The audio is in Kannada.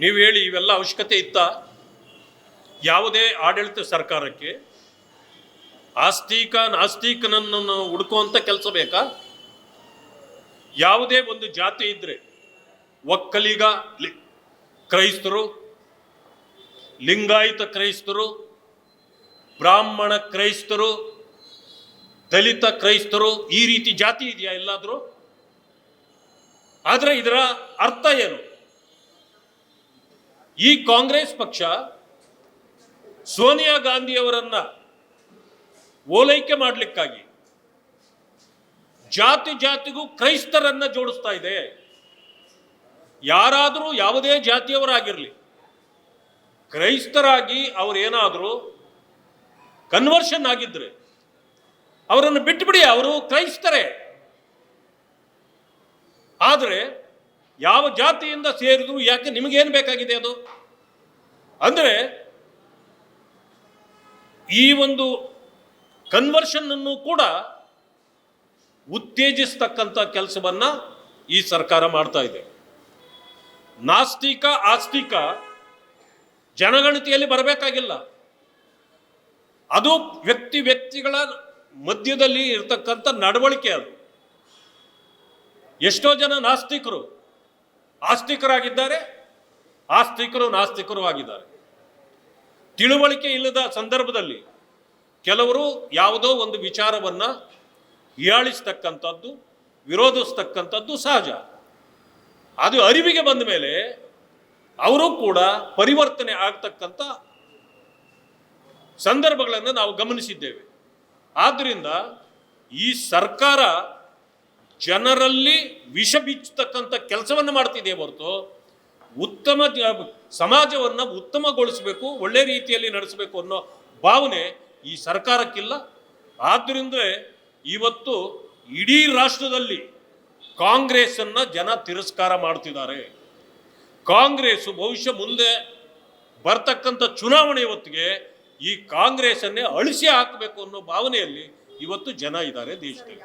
ನೀವು ಹೇಳಿ ಇವೆಲ್ಲ ಅವಶ್ಯಕತೆ ಇತ್ತ? ಯಾವುದೇ ಆಡಳಿತ ಸರ್ಕಾರಕ್ಕೆ ಆಸ್ತಿಕ ನಾಸ್ತಿಕನನ್ನು ಹುಡುಕುವಂಥ ಕೆಲಸ ಬೇಕಾ? ಯಾವುದೇ ಒಂದು ಜಾತಿ ಇದ್ರೆ ಒಕ್ಕಲಿಗ ಕ್ರೈಸ್ತರು, ಲಿಂಗಾಯತ ಕ್ರೈಸ್ತರು, ಬ್ರಾಹ್ಮಣ ಕ್ರೈಸ್ತರು, ದಲಿತ ಕ್ರೈಸ್ತರು ಈ ರೀತಿ ಜಾತಿ ಇದೆಯಾ ಎಲ್ಲಾದರೂ? ಆದರೆ ಇದರ ಅರ್ಥ ಏನು? ಈ ಕಾಂಗ್ರೆಸ್ ಪಕ್ಷ ಸೋನಿಯಾ ಗಾಂಧಿಯವರನ್ನ ಓಲೈಕೆ ಮಾಡಲಿಕ್ಕಾಗಿ ಜಾತಿ ಜಾತಿಗೂ ಕ್ರೈಸ್ತರನ್ನ ಜೋಡಿಸ್ತಾ ಇದೆ. ಯಾರಾದರೂ ಯಾವುದೇ ಜಾತಿಯವರಾಗಿರಲಿ, ಕ್ರೈಸ್ತರಾಗಿ ಅವರೇನಾದರೂ ಕನ್ವರ್ಷನ್ ಆಗಿದ್ರೆ ಅವರನ್ನು ಬಿಟ್ಟುಬಿಡಿ ಅವರು ಕ್ರೈಸ್ತರೇ. ಆದರೆ ಯಾವ ಜಾತಿಯಿಂದ ಸೇರಿದ್ರು ಯಾಕೆ ನಿಮಗೇನು ಬೇಕಾಗಿದೆ ಅದು? ಅಂದರೆ ಈ ಒಂದು ಕನ್ವರ್ಷನ್ ಅನ್ನು ಕೂಡ ಉತ್ತೇಜಿಸ್ತಕ್ಕಂಥ ಕೆಲಸವನ್ನ ಈ ಸರ್ಕಾರ ಮಾಡ್ತಾ ಇದೆ. ನಾಸ್ತಿಕ, ಆಸ್ತಿಕ ಜನಗಣತಿಯಲ್ಲಿ ಬರಬೇಕಾಗಿಲ್ಲ. ಅದು ವ್ಯಕ್ತಿ ವ್ಯಕ್ತಿಗಳ ಮಧ್ಯದಲ್ಲಿ ಇರತಕ್ಕಂಥ ನಡವಳಿಕೆ ಅದು. ಎಷ್ಟೋ ಜನ ನಾಸ್ತಿಕರು ಆಸ್ತಿಕರಾಗಿದ್ದಾರೆ, ಆಸ್ತಿಕರು ನಾಸ್ತಿಕರು ಆಗಿದ್ದಾರೆ. ತಿಳುವಳಿಕೆ ಇಲ್ಲದ ಸಂದರ್ಭದಲ್ಲಿ ಕೆಲವರು ಯಾವುದೋ ಒಂದು ವಿಚಾರವನ್ನ ಹೀಯಾಳಿಸ್ತಕ್ಕಂಥದ್ದು ವಿರೋಧಿಸ್ತಕ್ಕಂಥದ್ದು ಸಹಜ. ಅದು ಅರಿವಿಗೆ ಬಂದ ಮೇಲೆ ಅವರು ಕೂಡ ಪರಿವರ್ತನೆ ಆಗ್ತಕ್ಕಂಥ ಸಂದರ್ಭಗಳನ್ನು ನಾವು ಗಮನಿಸಿದ್ದೇವೆ. ಆದ್ದರಿಂದ ಈ ಸರ್ಕಾರ ಜನರಲ್ಲಿ ವಿಷ ಬಿಚ್ಚತಕ್ಕಂಥ ಕೆಲಸವನ್ನು ಮಾಡ್ತಿದೆ ಹೊರತು ಉತ್ತಮ ಸಮಾಜವನ್ನು ಉತ್ತಮಗೊಳಿಸಬೇಕು, ಒಳ್ಳೆ ರೀತಿಯಲ್ಲಿ ನಡೆಸಬೇಕು ಅನ್ನೋ ಭಾವನೆ ಈ ಸರ್ಕಾರಕ್ಕಿಲ್ಲ. ಆದ್ದರಿಂದ ಇವತ್ತು ಇಡೀ ರಾಷ್ಟ್ರದಲ್ಲಿ ಕಾಂಗ್ರೆಸ್ಸನ್ನು ಜನ ತಿರಸ್ಕಾರ ಮಾಡ್ತಿದ್ದಾರೆ. ಕಾಂಗ್ರೆಸ್ ಭವಿಷ್ಯ ಮುಂದೆ ಬರ್ತಕ್ಕಂಥ ಚುನಾವಣೆ ಹೊತ್ತಿಗೆ ಈ ಕಾಂಗ್ರೆಸ್ಸನ್ನೇ ಅಳಿಸಿ ಹಾಕಬೇಕು ಅನ್ನೋ ಭಾವನೆಯಲ್ಲಿ ಇವತ್ತು ಜನ ಇದ್ದಾರೆ ದೇಶದಲ್ಲಿ.